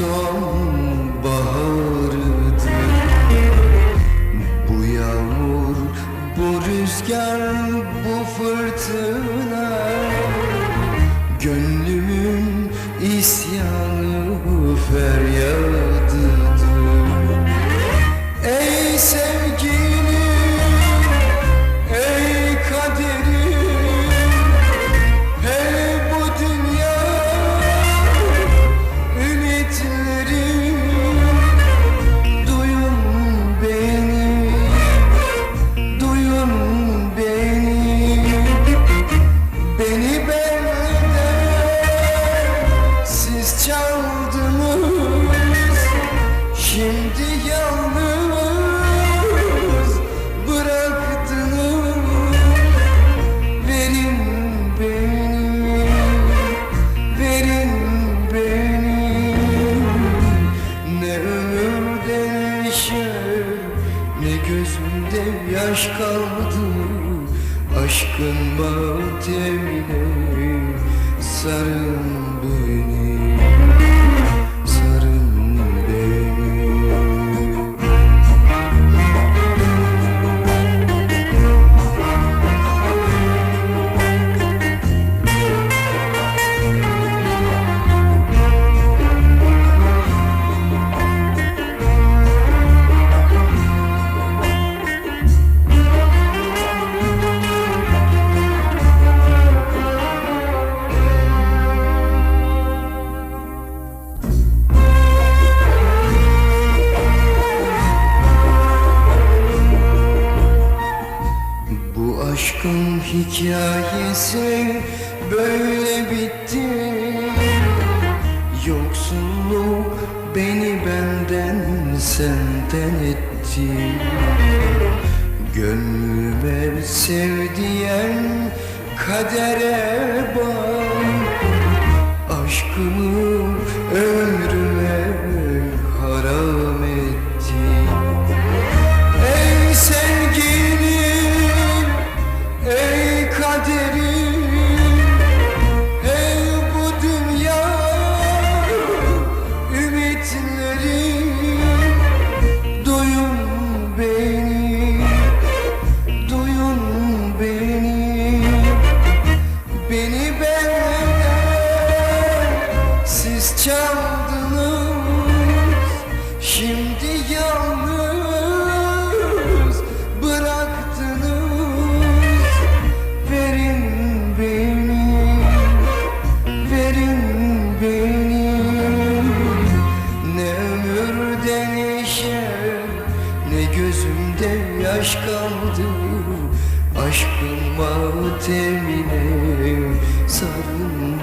sonbahardı Bu yağmur, bu rüzgar, bu fırtına Gönlümün isyanı feryadıdır. Ey sevgilim, gözümde yaş kaldı. Aşkın matemine sarın beni hikayesi böyle bitti. Yoksulluk beni benden senden etti Gönlüme sevdiyen kadere bak neşe, ne gözümde yaş kaldı. Aşkın matemine sarın